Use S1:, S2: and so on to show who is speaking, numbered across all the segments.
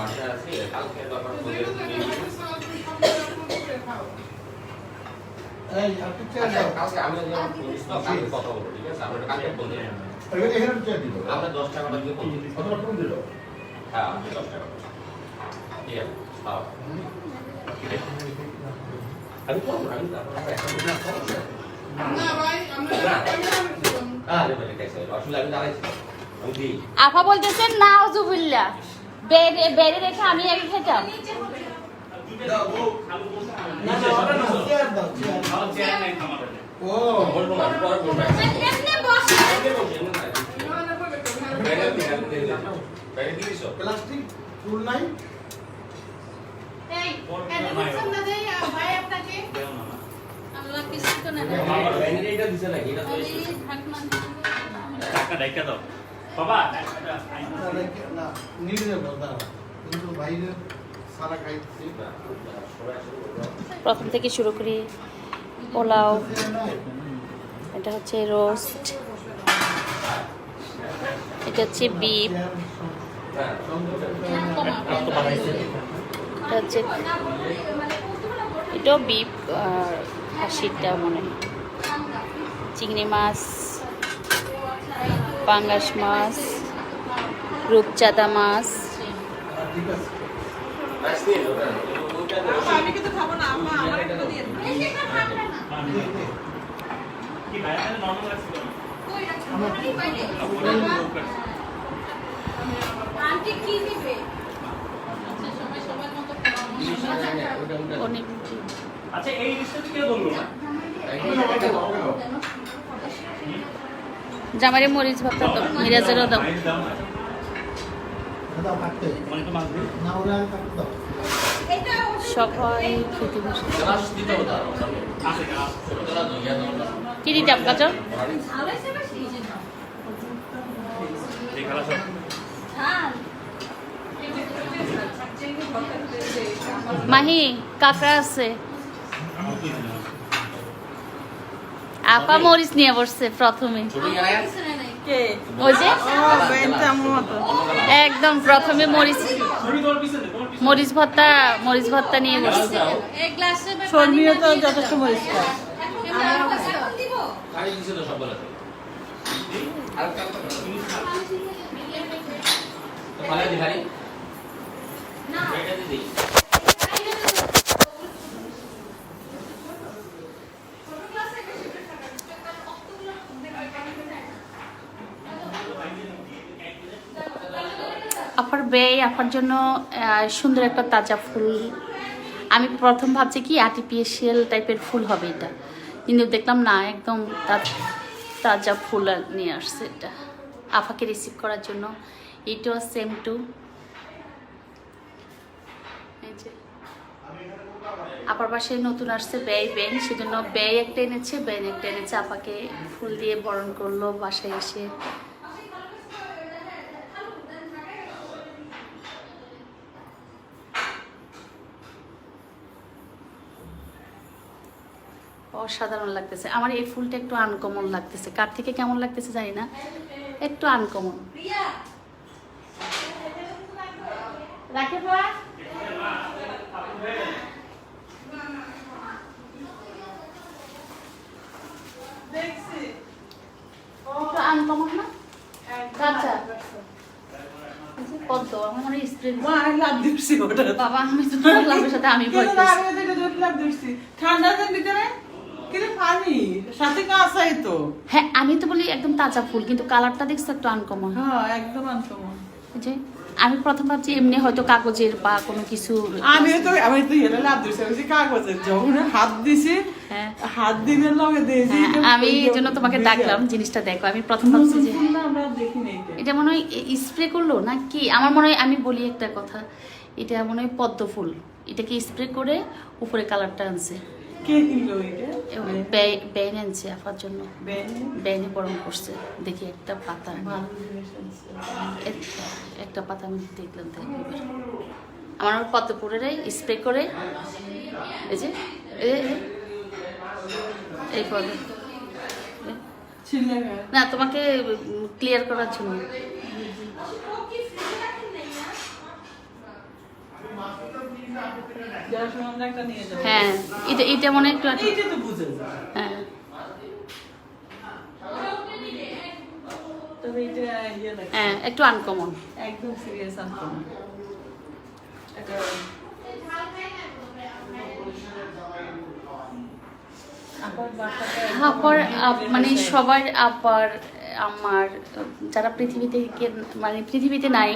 S1: বাসায় আছি কালকে ব্যাপার কালকে কথা বলব ঠিক আছে? আমরা কালকে আমরা দশ টাকা দিয়ে
S2: দিল।
S1: হ্যাঁ আমি দশ টাকা ঠিক আছে হ্যাঁ। আমি করব আমি আপনার একটা মিনিট না। আরে ভাই, ঠিক আছে, আসলে আমি দাঁড়াইছি। আমি
S3: আফা বলতেছেন না জুবিল্লা বেড়ে বেড়ে রেখে আমি আগে খেতাম?
S2: প্লাস্টিক ফুল নাই।
S4: টাকা ডাইকা দাও।
S3: প্রথম থেকে শুরু করি পোলাও, এটা হচ্ছে রোস্ট, এটা হচ্ছে
S1: বিপ।
S3: এটা হচ্ছে এটাও বিপ খাসিটা মনে চিংড়ি মাছ পাঙ্গাস মাছ রূপচাঁদা মাছ। অনেক
S4: আচ্ছা এই লিস্টটা কে বলল? না
S3: জামারে মরিচ ভাতটা দাও মিরাজেরও দাও। সবাই খেতে বসে। মাহি কাকড়া আছে। আপা মরিচ নিয়ে বসছে প্রথমে। একদম প্রথমে মরিচ মরিচ ভর্তা মরিচ ভর্তা নিয়ে বসছে।
S5: যথেষ্ট
S1: খালি দিই।
S3: আপার জন্য সুন্দর একটা তাজা ফুল। আমি প্রথম ভাবছি কি আর্টিফিশিয়াল টাইপের ফুল হবে এটা। কিন্তু দেখলাম না, একদম তাজা ফুল নিয়ে আসছে এটা। আফাকে রিসিভ করার জন্য। এটাও সেম টু আপার পাশে নতুন আসছে ব্যয় ব্যান সেজন্য ব্যয় একটা এনেছে ব্যান একটা এনেছে। আপাকে ফুল দিয়ে বরণ করল বাসায় এসে। অসাধারণ লাগতেছে। আমার এই ফুলটা একটু আনকমন লাগতেছে। কার থেকে কেমন লাগতেছে জানি না। একটু আনকমন রাখে পড়া
S5: দেখছি
S3: একটু আনকমন না? আচ্ছা পদ্ম আমার মনে স্প্রে
S5: আমি লাভ দিচ্ছি ওটা।
S3: বাবা আমি তো লাভের সাথে আমি ভয়
S5: কিন্তু না,
S3: পেয়েছি।
S5: আমি ওদের দুধ লাভ দিচ্ছি। ঠান্ডা পানি সাথে কাঁচাই তো?
S3: হ্যাঁ আমি তো বলি একদম তাজা ফুল কিন্তু কালারটা দেখছ একটু আনকমন
S5: হ্যাঁ একদম আনকমন
S3: যে আমি প্রথম ভাবছি এমনি হয়তো কাগজের বা কোনো কিছু
S5: আমি তো আমি তো এলে লাভ দিচ্ছি কাগজের যখন হাত দিছি
S3: হ্যাঁ।
S5: হাত দিনের লগে দিয়েছি
S3: হ্যাঁ, আমি এই জন্য তোমাকে ডাকলাম জিনিসটা দেখো আমি প্রথম ভাবছি যে।
S5: এটা
S3: মনে হয় স্প্রে করল না কি আমার মনে হয় আমি বলি একটা কথা এটা মনে হয় পদ্ম ফুল। এটাকে স্প্রে করে উপরে কালারটা আনছে।
S5: কে কিনলো এটা?
S3: আনছে আপার জন্য।
S5: বেন?
S3: বরং করছে। দেখি একটা পাতা একটা পাতা আমি দেখলাম আমার পদ্মপুরের স্প্রে করে। এই যে এই
S5: গায়ে।
S3: না তোমাকে ক্লিয়ার করার জন্য। হ্যাঁ এটা এটা মনে একটু হ্যাঁ।
S5: ইয়ে
S3: হ্যাঁ একটু আনকমন
S5: একদম সিরিয়াস
S3: মানে সবার আবার আমার যারা পৃথিবীতে মানে পৃথিবীতে নাই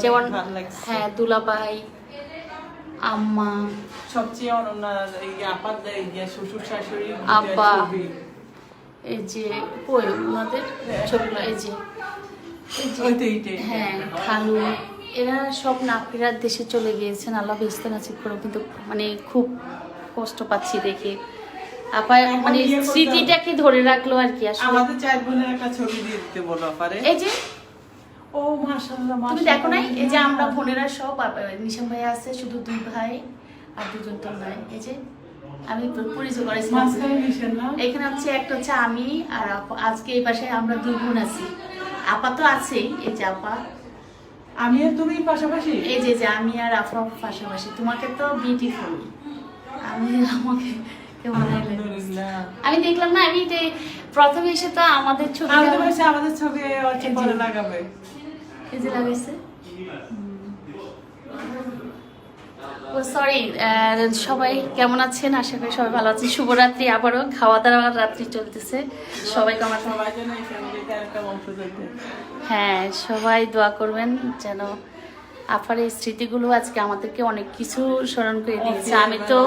S3: যেমন। হ্যাঁ দুলাভাই আম্মা।
S5: সবচেয়ে অনন্যার এই আপার শ্বশুর শাশুড়ি
S3: আব্বা। এই যে ওই ওনাদের? ছবিগুলো এই যে। হ্যাঁ খালু। এরা সব নাপিরার দেশে চলে গিয়েছেন। আল্লাহ বেস্ত নাসিব করো কিন্তু মানে খুব কষ্ট পাচ্ছি দেখে। আপা মানে। স্মৃতিটাকে ধরে রাখল আর কি আসলে।
S5: আমাদের চার বোনের একটা ছবি দিয়ে দিতে বলো আপারে।
S3: এই যে তুমি দেখো নাই? এই যে আমরা বোনেরা সব নিশাম ভাই আছে শুধু দুই ভাই আর দুজন তো নাই। এই যে আমি পরিচয় করেছিলাম এখানে হচ্ছে একটা হচ্ছে আমি আর আজকে এই পাশে আমরা দুই বোন আছি। আপা তো আছেই এই যে আপা।
S5: আমি আর তুমি পাশাপাশি?
S3: এই যে যে আমি আর আফা পাশাপাশি। তোমাকে তো বিউটিফুল আমি আমাকে আমি দেখলাম না আমি যে প্রথমে এসে তো আমাদের ছবি
S5: আমাদের ছবি লাগাবে।
S3: যে লাগাইছে ও সরি সবাই কেমন আছেন? আশা করি সবাই ভালো আছেন। শুভরাত্রি আবারও। খাওয়া দাওয়া রাত্রি চলতেছে। আমার
S5: সবাই
S3: হ্যাঁ সবাই দোয়া করবেন যেন আপার এই স্মৃতিগুলো আজকে আমাদেরকে অনেক কিছু স্মরণ করে দিয়েছে। আমি তো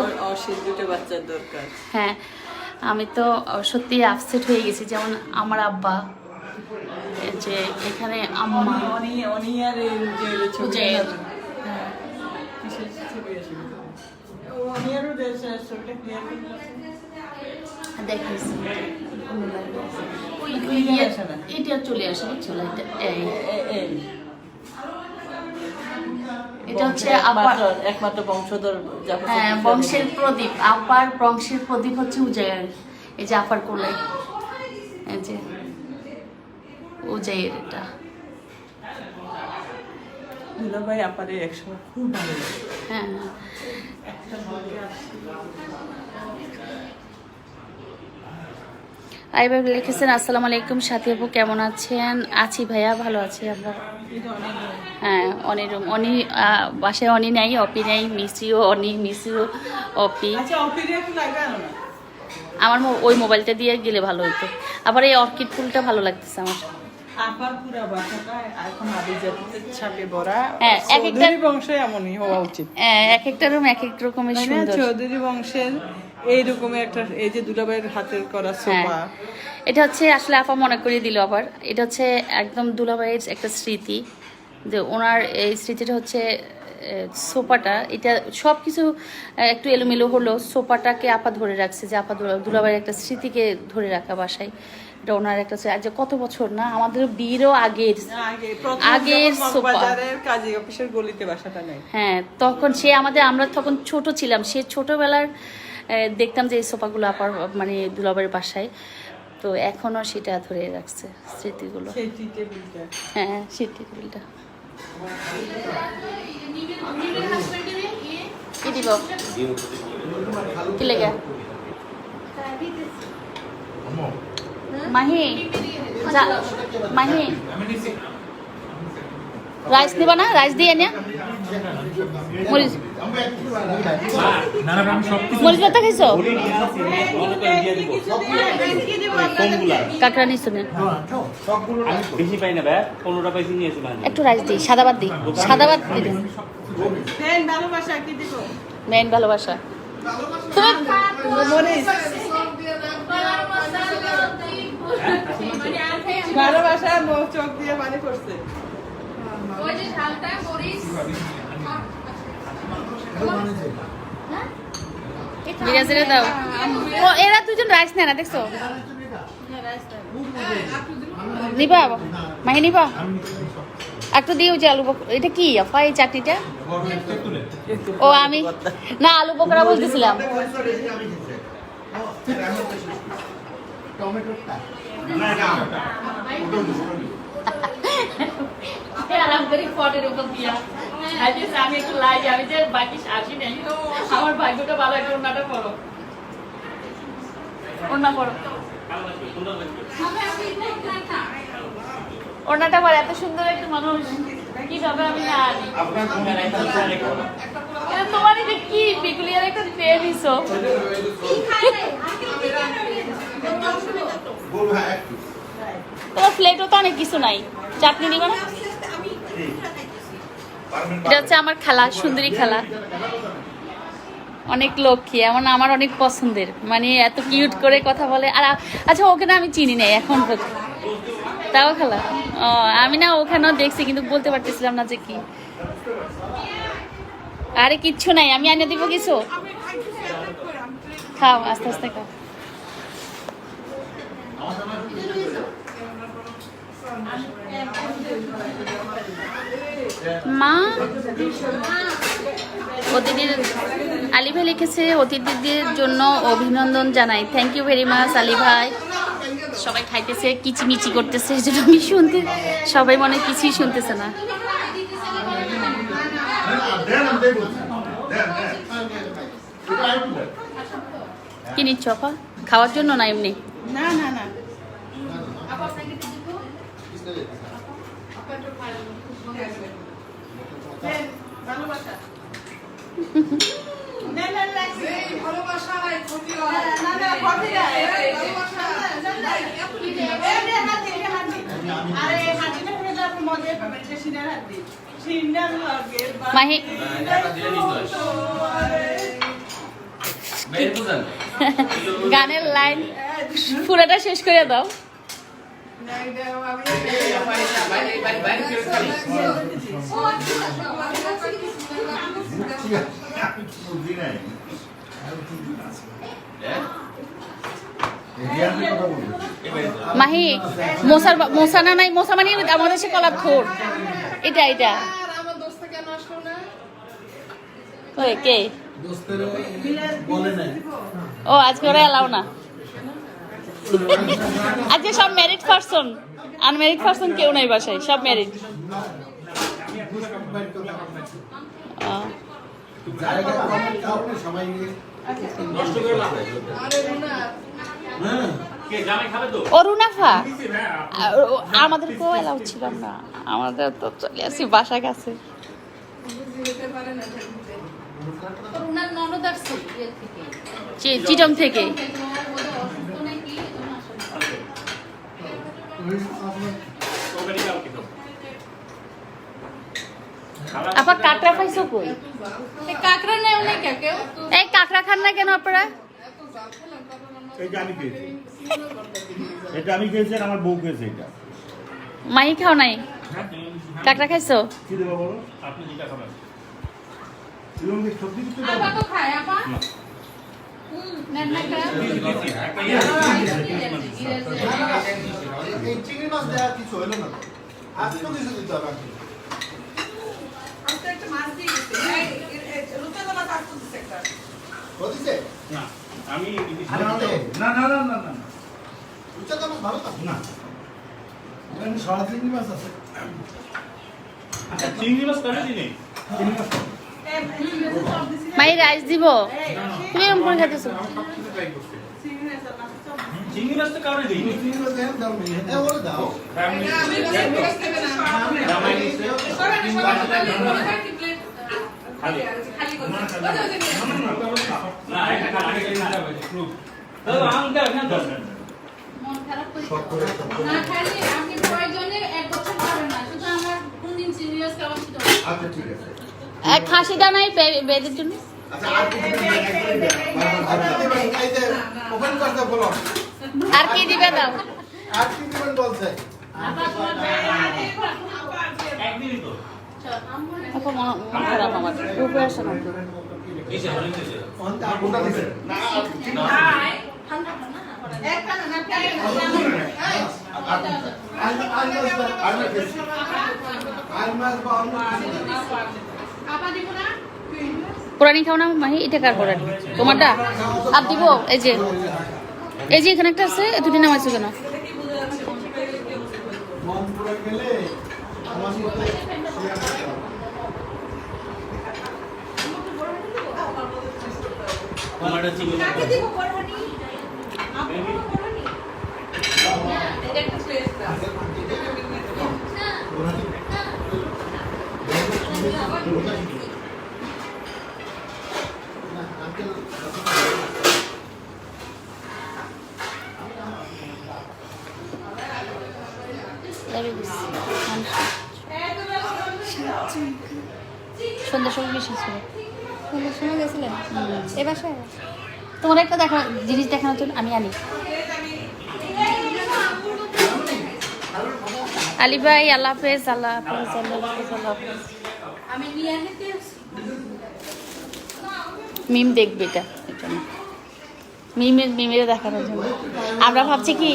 S5: বাচ্চার দরকার।
S3: হ্যাঁ আমি তো সত্যি আপসেট হয়ে গেছি। যেমন আমার আব্বা যে এখানে আম্মা।
S5: হ্যাঁ
S3: দেখাইছি।
S5: এটা
S3: চলে আসে বুঝছ এটা হচ্ছে
S5: বংশের একমাত্র- বংশধর
S3: হ্যাঁ বংশের প্রদীপ। আপার বংশের প্রদীপ হচ্ছে উজায়ের এই যে আপার কোলে। এই যে উজাইয়ের এটা।
S5: দুলাভাই আপারে একসময় খুব ভালো
S3: হ্যাঁ। আইবার লিখেছেন আসসালামু আলাইকুম সাথী আপু কেমন আছেন? আছি ভাইয়া ভালো আছি আমরা। হ্যাঁ অনির অনি বাসায় অনি নাই অপি নাই মিসিও অনি মিসিও অপি।
S5: আচ্ছা
S3: আমার ওই মোবাইলটা দিয়ে গেলে ভালো হতো আবার এই অর্কিড ফুলটা ভালো লাগতেছে আমার। হ্যাঁ, এক একটা-
S5: বংশে এমনই হওয়া উচিত।
S3: হ্যাঁ, এক একটা রুম এক এক রকমের সুন্দর।
S5: চৌধুরী বংশের এইরকমের একটা এই যে দুলাভাইয়ের হাতের করা
S3: হ্যাঁ।
S5: সোফা।
S3: এটা হচ্ছে আসলে আপা মনে করিয়ে দিল আবার। এটা হচ্ছে একদম দুলাভাইয়ের একটা স্মৃতি। যে ওনার এই স্মৃতিটা হচ্ছে সোফাটা। এটা সব কিছু একটু এলোমেলো হলো সোফাটাকে আপা ধরে রাখছে যে আপা দুলা- দুলাভাইয়ের একটা স্মৃতিকে ধরে রাখা বাসায়। এটা ওনার একটা আজ যে কত বছর? না আমাদের বিয়েরও আগের। আগের।
S5: কাজী অফিসের গলিতে বাসাটা নেই
S3: হ্যাঁ তখন সে আমাদের আমরা তখন ছোট ছিলাম। সে ছোটবেলার দেখতাম যে এই সোফাগুলো আপার মানে দুলাভাইয়ের বাসায়। তো এখনও সেটা ধরে রাখছে স্মৃতিগুলো।
S5: সেই
S3: হ্যাঁ সেটি টেবিলটা। কি দিব? কি লেগে? মাহি মাহি। রাইস নিবা না? রাইস দিয়ে নে মরিচ।
S4: না না আমি সব
S3: মরিচ পাতা খাইছো?
S4: করে দিয়ে দিব কোনগুলা
S3: কাকড়া নিছো না।
S4: বেশি পাই না ভাই পনেরোটা পাইছি নিয়েছি
S3: একটু রাইস দিই সাদাবাদ দিই। সাদাবাদ দিলে
S5: হ্যাঁ ভালোবাসা কি দিব?
S3: মেন ভালোবাসা। তুমি এরা দুজন রাইস নেয় না, দেখছ? নিবা, মাহি নিবা। একটু দিও যে আলু এটা কি এই চাটনিটা? ও, আমি না, আলু বকরা বলতেছিলাম। আরাম করে ফটের উপর দিয়া। আমি একটু লাইট আমি যে বাকি আসি নাই আমার ভাগ্যটা ভালো একটা ওনাটা পড়ো ওনা পড়ো ওনাটা পরে এত সুন্দর একটা মানুষ। কীভাবে আমি না আনি তোমার এটা কি বিকুলিয়ার একটা
S1: হ্যাঁ একটু
S3: তোমার প্লেটও তো অনেক কিছু নাই। চাটনি দিবা না? এটা হচ্ছে আমার খালা, সুন্দরী খালা। অনেক লক্ষ্মী, এমন আমার অনেক পছন্দের। মানে এত কিউট করে কথা বলে। আর আচ্ছা ওকে না আমি চিনি নাই এখন। তাও খেলা? ও, আমি না ওখানেও দেখছি, কিন্তু বলতে পারতেছিলাম না যে কি। আরে, কিচ্ছু নাই, আমি এনে দিব কিছু? খাও, আস্তে আস্তে খাও। মা, অতিথির আলী ভাই লিখেছে, অতিথিদের জন্য অভিনন্দন জানাই। Thank you very much Ali ভাই সবাই খাইতেছে, কিচিমিচি করতেছে, এই আমি শুনতে, সবাই মনে কিছুই শুনতেছে না। কি নিচ্ছ খাওয়ার জন্য না এমনি?
S5: না না না।
S3: মাহি গানের লাইন পুরোটা শেষ করে দাও। মাহি মোসার বা- না নাই মোসা মানে আমাদের সে কলার থোর এটা এটা। কে? ও আজকে ওরা এলাও না। আজকে সব ম্যারিড পারসন আনম্যারিড পারসন কেউ নাই বাসায় সব ম্যারিড অরুণাফা আমাদের কেউ এলাও ছিল না। আমাদের তো চলে আসি বাসা গেছে।
S6: বুঝি যেতে পারে না থাকতে
S7: ওনার ননদ আসছে ইয়ে থেকে
S3: চি- চিটং থেকে
S7: তোমার বোধহয় অসুস্থ নাকি এজন্য আসে না।
S4: কি
S3: আপা কাঁকড়া পাইছো কই?
S7: এই কাঁকড়া নেও না কে কেউ
S3: এই কাঁকড়া খান না কেন আপনারা?
S6: এত জাল খেলাম
S8: এটা আমি খেয়েছি আমার বউ খেয়েছে এটা।
S3: মাহি খাও নাই? কাঁকড়া খাইছো?
S8: কি দেবো বলো?
S4: আপনি যেটা খাবেন
S8: এই সবজি কিছু দেবো
S7: আপা তো খায় আপা হুম নেন না খায়
S2: এই চিংড়ি মাছ দেওয়া কিছু হলো না আর তো কিছু দিতে হবে আর কি।
S5: আমি তো একটা মাছ দিয়ে রুটা মাছ আসতে দিচ্ছে একটা
S2: দিছে?
S8: না আমি। না না না না না
S2: তো মাছ ভালো তো?
S8: না
S2: এখানে সারা চিংড়ি মাছ আছে
S8: আচ্ছা চিংড়ি মাছ কেন দিনে চিংড়ি মাছ?
S3: মাহি রাইস দিব তুমি এরকম করে খাইতেছো
S8: চিংড়ি মাছ তো কারণে দিই
S2: চিংড়ি মাছ দেন, দাও নি। হ্যাঁ, ওরে দাও।
S6: আমি না
S8: খালি।
S6: খালি
S8: না,
S4: এটা আম দাও দাও
S7: মন খারাপ করে। না। আপনি প্রয়োজনে এক বছর খাবেন না? শুধু আমার কোনদিন সিরিয়াস খাওয়া ছিল
S2: আচ্ছা, ঠিক আছে।
S3: এক নাই জন্য?
S2: আর। আচ্ছা, বলো।
S3: আর কি দিবে দাও
S2: আর কি দিবেন বলছে? মাছ বা অন্য কিছু
S7: আপা দিব না
S3: কোরআনি খাও না, মাহি, এটা কার কোরআনি? তোমারটা? আর দিব? এই যে। এই যে এখানে একটা আছে দুটি
S6: নাম আছে কেন Thank you.
S3: সন্ধ্যার সময় বেশি ছিল।
S7: সন্ধ্যার সময় গেছিলেন এ বাসায়?
S3: তোমার একটা দেখা জিনিস দেখানোর জন্য আমি আনি। আলি ভাই আল্লাহ হাফেজ আল্লাহ হাফেজ আল্লাহ হাফেজ আল্লাহ হাফেজ।
S6: আমি নিয়ে
S3: মিম দেখবে এটা। মিমের মিমের দেখানোর জন্য। আমরা ভাবছি কি?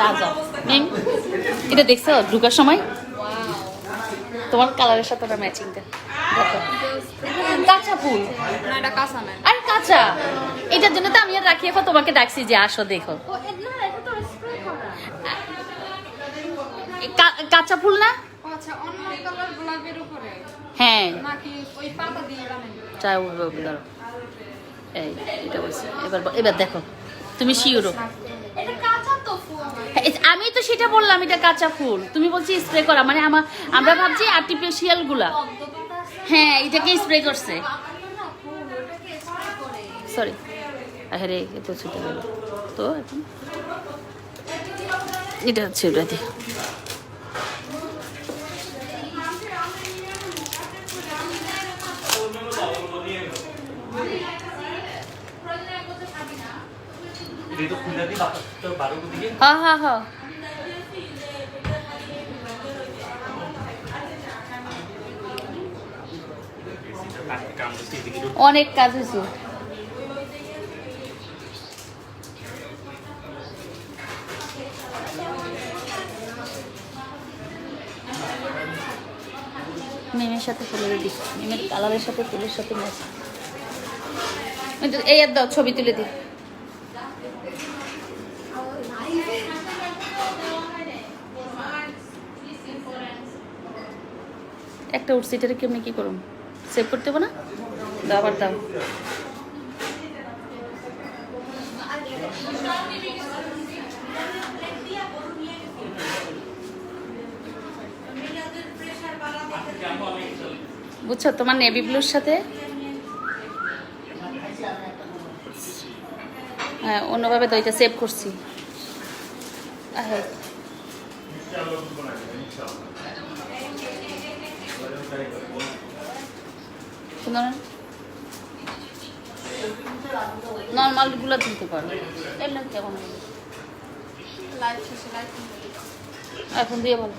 S3: তাজা। মিম এটা দেখছ? ঢুকার সময়? তোমার কালারের সাথে ওটা ম্যাচিংটা কাঁচা ফুল। আরে কাঁচা। এটার জন্য তো আমি আর রাখি এখন তোমাকে ডাকছি যে আসো দেখো। কাঁচা ফুল না?
S7: আচ্ছা
S3: হ্যাঁ। চাই এই, এটা বলছি। এবার এবার দেখো, তুমি শিওরো?
S7: এটা কাঁচা তো ফুল
S3: আমি তো সেটা বললাম, এটা কাঁচা ফুল। তুমি বলছি স্প্রে করা মানে আমার আমরা ভাবছি
S7: আর্টিফিশিয়ালগুলা।
S3: হ্যাঁ এটাকে স্প্রে করছে। সরি আরে এত ছুটে গেল। তো এটা হচ্ছে ওটা দিয়ে
S4: এটা তো খুলে দিই বাতাস তো বারো দিকে
S3: হ্যাঁ হ্যাঁ হ্যাঁ। অনেক কাজ হয়েছে। মিমের সাথে ফুলের দিই মিমের কালারের সাথে ফুলের সাথে ম্যাচ এই আর দাও, ছবি তুলে দিই। একটা উঠছে এটারে কেমনি কি করুন সেভ করতে হবে না? দাও, আবার দাও। বুঝছ, তোমার নেভি ব্লুর সাথে? হ্যাঁ অন্যভাবে এটা সেভ করছি। সুন্দর নর্মালগুলো তুলতে পারো। এমনি কেমন এখন দিয়ে বলো।